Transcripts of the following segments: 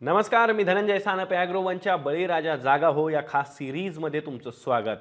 नमस्कार मी धनंजय सानप ॲग्रोवनच्या बळीराजा जागा हो या खास सिरीजमध्ये तुमचं स्वागत.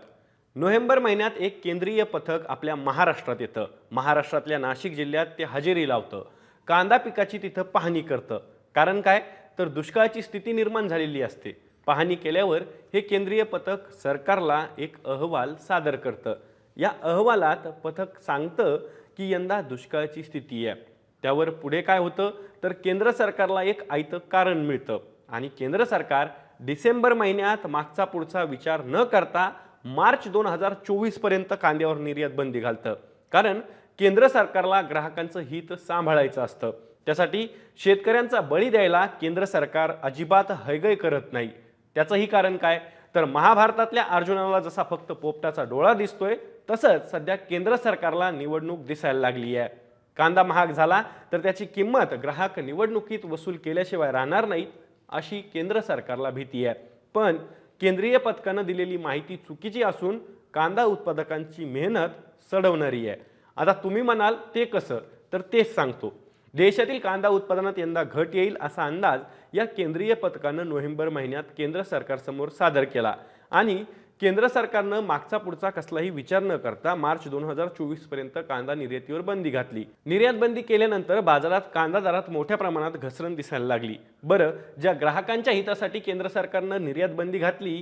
नोव्हेंबर महिन्यात एक केंद्रीय पथक आपल्या महाराष्ट्रात येतं. महाराष्ट्रातल्या नाशिक जिल्ह्यात ते हजेरी लावतं. कांदा पिकाची तिथं पाहणी करतं. कारण काय? तर दुष्काळाची स्थिती निर्माण झालेली असते. पाहणी केल्यावर हे केंद्रीय पथक सरकारला एक अहवाल सादर करतं. या अहवालात पथक सांगतं की यंदा दुष्काळाची स्थिती आहे. त्यावर पुढे काय होतं? तर केंद्र सरकारला एक आयतं कारण मिळतं. आणि केंद्र सरकार डिसेंबर महिन्यात मागचा पुढचा विचार न करता मार्च दोन हजार चोवीसपर्यंत कांद्यावर निर्यात बंदी घालतं. कारण केंद्र सरकारला ग्राहकांचं हित सांभाळायचं असतं. त्यासाठी शेतकऱ्यांचा बळी द्यायला केंद्र सरकार अजिबात हयगय करत नाही. त्याचंही कारण काय? तर महाभारतातल्या अर्जुनाला जसा फक्त पोपटाचा डोळा दिसतोय तसंच सध्या केंद्र सरकारला निवडणूक दिसायला लागली आहे कांदा महाग झाला तर त्याची किंमत ग्राहक निवडणुकीत वसूल केल्याशिवाय राहणार नाहीत अशी केंद्र सरकारला भीती आहे. पण केंद्रीय पथकानं दिलेली माहिती चुकीची असून कांदा उत्पादकांची मेहनत सडवणारी आहे. आता तुम्ही म्हणाल ते कसं? तर तेच सांगतो. देशातील कांदा उत्पादनात यंदा घट येईल असा अंदाज या केंद्रीय पथकानं नोव्हेंबर महिन्यात केंद्र सरकारसमोर सादर केला. आणि केंद्र सरकारनं मागचा पुढचा कसलाही विचार न करता मार्च दोन हजार चोवीसपर्यंत कांदा निर्यातीवर बंदी घातली. निर्यात बंदी केल्यानंतर बाजारात कांदा दरात मोठ्या प्रमाणात घसरण दिसायला लागली. बरं ज्या ग्राहकांच्या हितासाठी केंद्र सरकारनं निर्यात बंदी घातली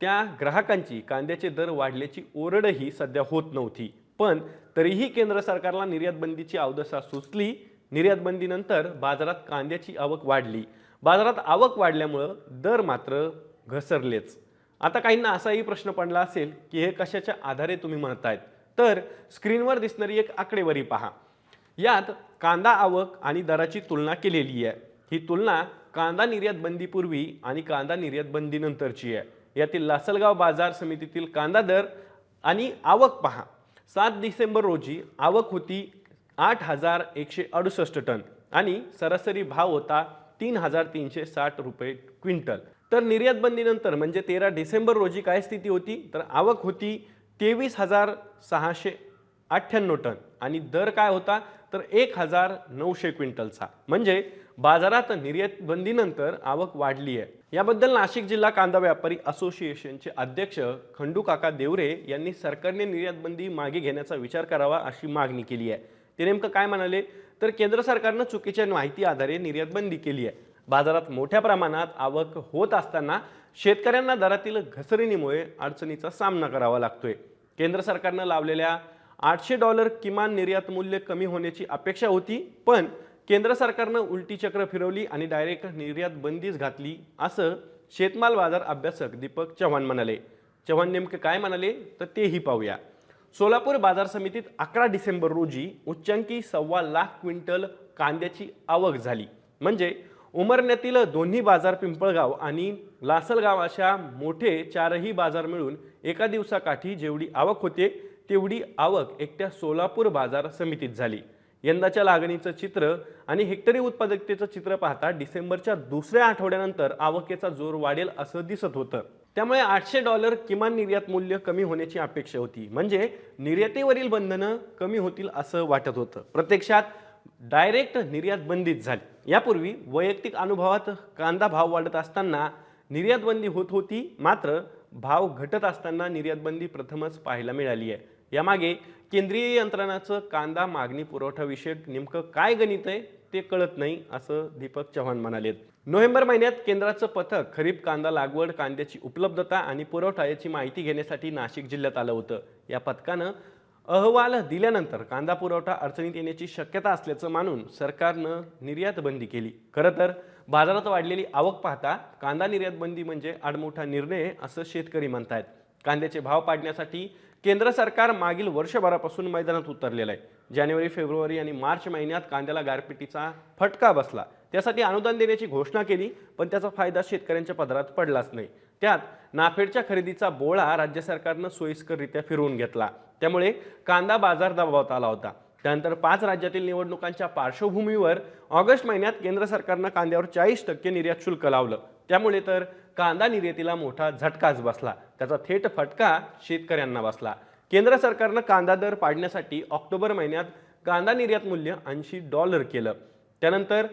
त्या ग्राहकांची कांद्याचे दर वाढल्याची ओरडही सध्या होत नव्हती. पण तरीही केंद्र सरकारला निर्यात बंदीची अवदसा सुचली. निर्यात बंदीनंतर बाजारात कांद्याची आवक वाढली. बाजारात आवक वाढल्यामुळं दर मात्र घसरलेच. आता काहींना असाही प्रश्न पडला असेल की हे कशाच्या आधारे तुम्ही म्हणतायत? तर स्क्रीनवर दिसणारी एक आकडेवारी पहा. यात कांदा आवक आणि दराची तुलना केलेली आहे. ही तुलना कांदा निर्यात बंदीपूर्वी आणि कांदा निर्यात बंदीनंतरची आहे. यातील लासलगाव बाजार समितीतील कांदा दर आणि आवक पहा. सात डिसेंबर रोजी आवक होती आठ हजार एकशे अडुसष्ट टन आणि सरासरी भाव होता तीन हजार तीनशे साठ रुपये क्विंटल तर निर्यात बंदीनंतर म्हणजे तेरा डिसेंबर रोजी काय स्थिती होती? तर आवक होती तेवीस हजार सहाशे अठ्ठ्याण्णव टन आणि दर काय होता? तर एक हजार नऊशे क्विंटलचा. म्हणजे बाजारात निर्यात बंदीनंतर आवक वाढली आहे. याबद्दल नाशिक जिल्हा कांदा व्यापारी असोसिएशनचे अध्यक्ष खंडू काका देवरे यांनी सरकारने निर्यात बंदी मागे घेण्याचा विचार करावा अशी मागणी केली आहे. ते नेमकं काय म्हणाले? तर केंद्र सरकारनं चुकीच्या माहिती आधारे निर्यात बंदी केली आहे. बाजारात मोठ्या प्रमाणात आवक होत असताना शेतकऱ्यांना दरातील घसरणीमुळे अडचणीचा सामना करावा लागतोय. केंद्र सरकारनं लावलेल्या आठशे डॉलर किमान निर्यात मूल्य कमी होण्याची अपेक्षा होती पण केंद्र सरकारनं उलटी चक्र फिरवली आणि डायरेक्ट निर्यात बंदीच घातली असं शेतमाल बाजार अभ्यासक दीपक चव्हाण म्हणाले. चव्हाण नेमकं काय म्हणाले तर तेही पाहूया. सोलापूर बाजार समितीत अकरा डिसेंबर रोजी उच्चांकी सव्वा लाख क्विंटल कांद्याची आवक झाली. म्हणजे उमरण्यातील दोन्ही बाजार पिंपळगाव आणि लासलगाव अशा मोठे चारही बाजार मिळून एका दिवसाकाठी जेवढी आवक होते तेवढी आवक एकट्या सोलापूर बाजार समितीत झाली. यंदाच्या लागणीचं चित्र आणि हेक्टरी उत्पादकतेचं चित्र पाहता डिसेंबरच्या दुसऱ्या आठवड्यानंतर आवकेचा जोर वाढेल असं दिसत होतं. त्यामुळे आठशे डॉलर किमान निर्यात मूल्य कमी होण्याची अपेक्षा होती. म्हणजे निर्यातीवरील बंधनं कमी होतील असं वाटत होतं. प्रत्यक्षात डायरेक्ट निर्यात बंदीच झाली. यापूर्वी वैयक्तिक अनुभवात कांदा भाव वाढत असताना निर्यात बंदी होत होती मात्र भाव घटत असताना निर्यात बंदी प्रथमच पाहायला मिळाली आहे. यामागे केंद्रीय यंत्रणाचं कांदा मागणी पुरवठा विषयक नेमकं काय गणित आहे ते कळत नाही असं दीपक चव्हाण म्हणाले नोव्हेंबर महिन्यात केंद्राचं पथक खरीप कांदा लागवड कांद्याची उपलब्धता आणि पुरवठा याची माहिती घेण्यासाठी नाशिक जिल्ह्यात आलं होतं. या पथकानं अहवाल दिल्यानंतर कांदा पुरवठा अडचणीत येण्याची शक्यता असल्याचं मानून सरकारनं निर्यात बंदी केली. खरं तर बाजारात वाढलेली आवक पाहता कांदा निर्यात बंदी म्हणजे आडमोठा निर्णय असं शेतकरी म्हणतायत. कांद्याचे भाव पाडण्यासाठी केंद्र सरकार मागील वर्षभरापासून मैदानात उतरलेलं आहे. जानेवारी फेब्रुवारी आणि मार्च महिन्यात कांद्याला गारपिटीचा फटका बसला. त्यासाठी अनुदान देण्याची घोषणा केली पण त्याचा फायदा शेतकऱ्यांच्या पदरात पडलाच नाही. त्यात नाफेडच्या खरेदीचा बोळा राज्य सरकारनं सोयीस्कररित्या फिरवून घेतला. त्यामुळे कांदा बाजार दबावत आला होता. त्यानंतर पाच राज्यातील निवडणुकांच्या पार्श्वभूमीवर ऑगस्ट महिन्यात केंद्र सरकारनं कांद्यावर चाळीस टक्के निर्यात शुल्क लावलं. त्यामुळे तर कांदा निर्यातीला मोठा झटकाच बसला. त्याचा थेट फटका शेतकऱ्यांना बसला. केंद्र सरकारनं कांदा दर पाडण्यासाठी ऑक्टोबर महिन्यात कांदा निर्यात मूल्य ऐंशी डॉलर केलं. त्यानंतर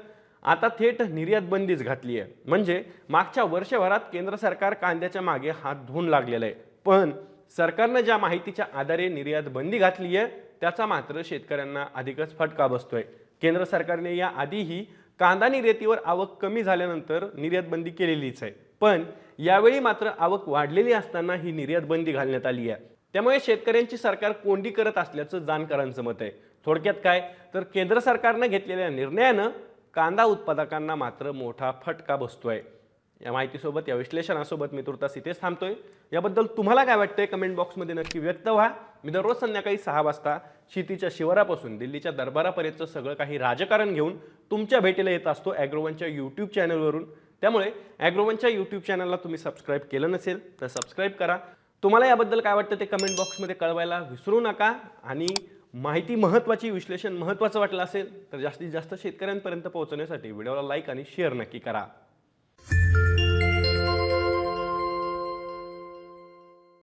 आता थेट निर्यात बंदीच घातली आहे म्हणजे मागच्या वर्षभरात केंद्र सरकार कांद्याच्या मागे हात धुवून लागलेलं आहे. पण सरकारनं ज्या माहितीच्या आधारे निर्यात बंदी घातली आहे त्याचा मात्र शेतकऱ्यांना अधिकच फटका बसतोय. केंद्र सरकारने या आधीही कांदा निर्यातीवर आवक कमी झाल्यानंतर निर्यात बंदी केलेलीच आहे. पण यावेळी मात्र आवक वाढलेली असताना ही निर्यात बंदी घालण्यात आली आहे. त्यामुळे शेतकऱ्यांची सरकार कोंडी करत असल्याचं जाणकारांचं मत आहे. थोडक्यात काय? तर केंद्र सरकारनं घेतलेल्या निर्णयानं कांदा उत्पादकांना मात्र मोठा फटका बसतोय. या माहितीसोबत या विश्लेषणासोबत मी तुर्तास इथेच थांबतोय. याबद्दल तुम्हाला काय वाटतंय? कमेंट बॉक्समध्ये नक्की व्यक्त व्हा. मी दररोज संध्याकाळी सहा वाजता शेतीच्या शिवारापासून दिल्लीच्या दरबारापर्यंतचं सगळं काही राजकारण घेऊन तुमच्या भेटीला येत असतो ॲग्रोवनच्या यूट्यूब चॅनलवरून. त्यामुळे ॲग्रोवनच्या यूट्यूब चॅनलला तुम्ही सबस्क्राईब केलं नसेल तर सबस्क्राईब करा. तुम्हाला याबद्दल काय वाटतं ते कमेंट बॉक्समध्ये कळवायला विसरू नका. आणि माहिती महत्त्वाची विश्लेषण महत्त्वाचं वाटलं असेल तर जास्तीत जास्त शेतकऱ्यांपर्यंत पोहोचण्यासाठी व्हिडिओला लाईक आणि शेअर नक्की करा.